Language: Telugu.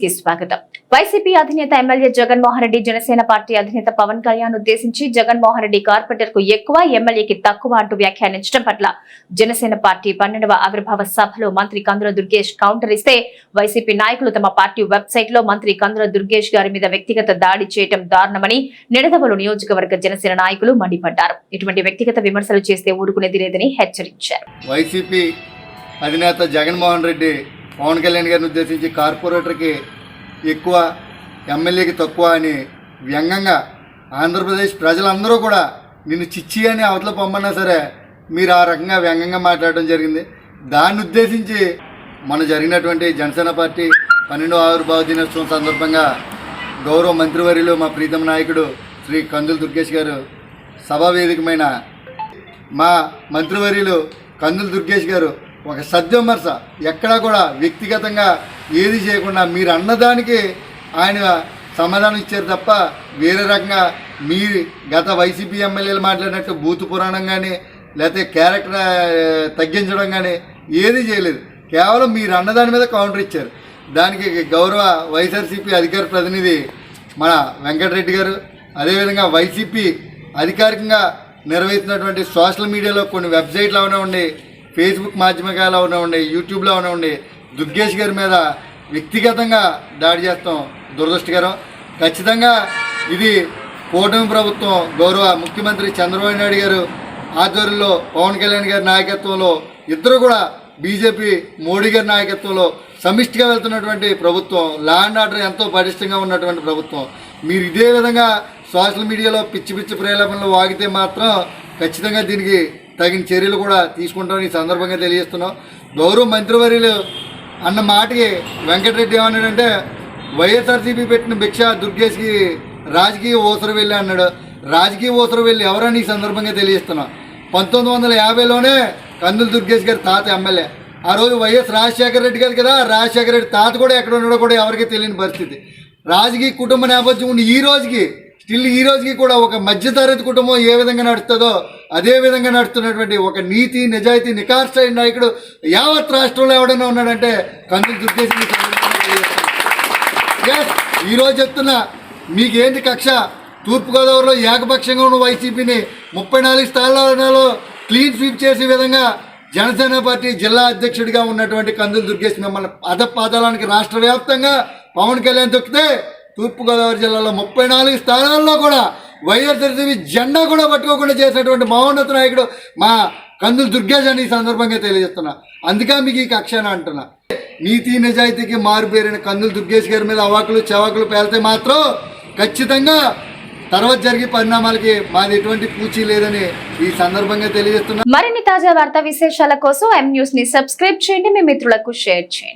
కి స్వాగతం. వైసీపీ అధినేత ఎమ్మెల్యే జగన్మోహన్ రెడ్డి జనసేన పార్టీ అధినేత పవన్ కళ్యాణ్ ఉద్దేశించి జగన్మోహన్ రెడ్డి కార్పొరేటర్కు ఎక్కువ ఎమ్మెల్యేకి తక్కువ అంటూ వ్యాఖ్యానించడం పట్ల జనసేన పార్టీ పన్నెండవ ఆవిర్భావ సభలో మంత్రి కందుల దుర్గేష్ కౌంటర్ ఇస్తే వైసీపీ నాయకులు తమ పార్టీ వెబ్సైట్లో మంత్రి కందుల దుర్గేష్ గారి మీద వ్యక్తిగత దాడి చేయడం దారుణమని నిడదవలు నియోజకవర్గ జనసేన నాయకులు మండిపడ్డారు. ఇటువంటి వ్యక్తిగత విమర్శలు చేస్తే ఊరుకునేది లేదని హెచ్చరించారు. వైసీపీ అధినేత జగన్మోహన్ రెడ్డి పవన్ కళ్యాణ్ గారిని ఉద్దేశించి కార్పొరేటర్కి ఎక్కువ ఎమ్మెల్యేకి తక్కువ అని వ్యంగ్యంగా ఆంధ్రప్రదేశ్ ప్రజలందరూ కూడా నిన్ను చిచ్చి అని అవతల పంపన్నా సరే మీరు ఆ రకంగా వ్యంగ్యంగా మాట్లాడడం జరిగింది. దాన్ని ఉద్దేశించి మన జరిగినటువంటి జనసేన పార్టీ పన్నెండో ఆవిర్భావ దినోత్సవం సందర్భంగా గౌరవ మంత్రివర్యులు మా ప్రీతమ నాయకుడు శ్రీ కందుల దుర్గేష్ గారు సభా వేదికమైన మా మంత్రివర్యులు కందుల దుర్గేష్ గారు ఒక సద్విమర్శ ఎక్కడా కూడా వ్యక్తిగతంగా ఏది చేయకుండా మీరు అన్నదానికి ఆయన సమాధానం ఇచ్చారు తప్ప వేరే రకంగా మీరు గత వైసీపీ ఎమ్మెల్యేలు మాట్లాడినట్టు బూతు పురాణం కానీ లేకపోతే క్యారెక్టర్ తగ్గించడం కానీ ఏది చేయలేదు. కేవలం మీరు అన్నదాని మీద కౌంటర్ ఇచ్చారు. దానికి గౌరవ వైఎస్ఆర్సీపీ అధికార ప్రతినిధి మన వెంకటరెడ్డి గారు అదేవిధంగా వైసీపీ అధికారికంగా నిర్వహిస్తున్నటువంటి సోషల్ మీడియాలో కొన్ని వెబ్సైట్లు అవనివ్వండి ఫేస్బుక్ మాధ్యమికాలు అవనివ్వండి యూట్యూబ్లో అవనివ్వండి దుర్గేష్ గారి మీద వ్యక్తిగతంగా దాడి చేస్తాం దురదృష్టకరం. ఖచ్చితంగా ఇది కూటమి ప్రభుత్వం గౌరవ ముఖ్యమంత్రి చంద్రబాబు నాయుడు గారు ఆధ్వర్యంలో పవన్ కళ్యాణ్ గారి నాయకత్వంలో ఇద్దరు కూడా బీజేపీ మోడీ గారి నాయకత్వంలో సమిష్టిగా వెళ్తున్నటువంటి ప్రభుత్వం లా అండ్ ఆర్డర్ ఎంతో పటిష్టంగా ఉన్నటువంటి ప్రభుత్వం. మీరు ఇదే విధంగా సోషల్ మీడియాలో పిచ్చి పిచ్చి ప్రేరేపణలు వాగితే మాత్రం ఖచ్చితంగా దీనికి తగిన చర్యలు కూడా తీసుకుంటామని ఈ సందర్భంగా తెలియజేస్తున్నాం. గౌరవ మంత్రివర్యులు అన్న మాటకి వెంకటరెడ్డి ఏమన్నాడంటే వైఎస్ఆర్సీపీ పెట్టిన భిక్ష దుర్గేష్కి రాజకీయ ఓసరు వెళ్ళి అన్నాడు. రాజకీయ ఓసరు వెళ్ళి ఎవరని ఈ సందర్భంగా తెలియజేస్తున్నాం. పంతొమ్మిది వందల యాభైలోనే కందులు దుర్గేష్ గారి తాత ఎమ్మెల్యే. ఆ రోజు వైఎస్ రాజశేఖర రెడ్డి గారు కదా రాజశేఖర రెడ్డి తాత కూడా ఎక్కడ ఉన్నాడో కూడా ఎవరికీ తెలియని పరిస్థితి. రాజకీయ కుటుంబ నేపథ్యం ఉన్న ఈ రోజుకి స్టిల్ ఈ రోజుకి కూడా ఒక మధ్యతరగతి కుటుంబం ఏ విధంగా నడుస్తుందో అదే విధంగా నడుస్తున్నటువంటి ఒక నీతి నిజాయితీ నికార్సైన నాయకుడు యావత్ రాష్ట్రంలో ఎవడైనా ఉన్నాడంటే కందులు దుర్గేష్ ఎస్ ఈరోజు చెప్తున్నా మీకేంటి కక్ష? తూర్పుగోదావరిలో ఏకపక్షంగా ఉన్న వైసీపీని ముప్పై నాలుగు స్థానాలలో క్లీన్ స్వీప్ చేసే విధంగా జనసేన పార్టీ జిల్లా అధ్యక్షుడిగా ఉన్నటువంటి కందులు దుర్గేష్ మిమ్మల్ని అధపాదాలానికి రాష్ట్ర వ్యాప్తంగా పవన్ కళ్యాణ్ తొక్కితే తూర్పుగోదావరి జిల్లాలో ముప్పై నాలుగు స్థానాల్లో కూడా వైఎస్ఆర్సీపీ జెండా కూడా పట్టుకోకుండా చేసినటువంటి మహోన్నత నాయకుడు మా కందులు దుర్గేష్ అని ఈ సందర్భంగా తెలియజేస్తున్నా. అందుకే మీకు ఈ కక్ష అంటున్నా. నీతి నిజాయితీకి మారుపేరిన కందులు దుర్గేష్ గారి మీద అవాకులు చవాకులు పేలితే మాత్రం ఖచ్చితంగా తర్వాత జరిగే పరిణామాలకి మాది ఎటువంటి పూచీ లేదని ఈ సందర్భంగా తెలియజేస్తున్నా. మరిన్ని తాజా వార్తా విశేషాల కోసం ఎం న్యూస్ని సబ్స్క్రైబ్ చేయండి. మీ మిత్రులకు షేర్ చేయండి.